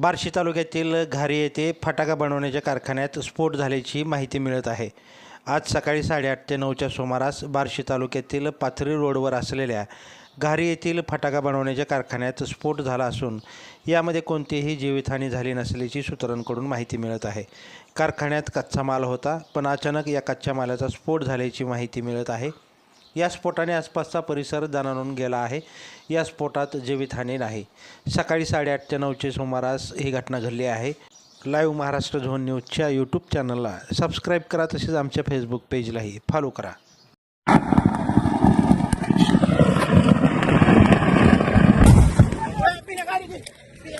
बार्शी तालुक्यातील घारी येथे फटाका बनवण्याच्या कारखान्यात स्फोट झाल्याची माहिती मिळत आहे. आज सकाळी साडेआठ ते नऊच्या सुमारास बार्शी तालुक्यातील पाथरी रोडवर असलेल्या घारी येथील फटाका बनवण्याच्या कारखान्यात स्फोट झाला असून यामध्ये कोणतीही जीवितहानी झाली नसल्याची सूत्रांकडून माहिती मिळत आहे. कारखान्यात कच्चा माल होता पण अचानक या कच्च्या मालाचा स्फोट झाल्याची माहिती मिळत आहे. या स्फोटाने आसपासचा परिसर जाणून गेला आहे. या स्फोटात जीवितहानी नाही. सकाळी साडेआठ ते नऊच्या सुमारास ही घटना घडली आहे. लाईव्ह महाराष्ट्र झोन न्यूजच्या यूट्यूब चॅनलला सबस्क्राईब करा तसेच आमच्या फेसबुक पेजलाही फॉलो करा.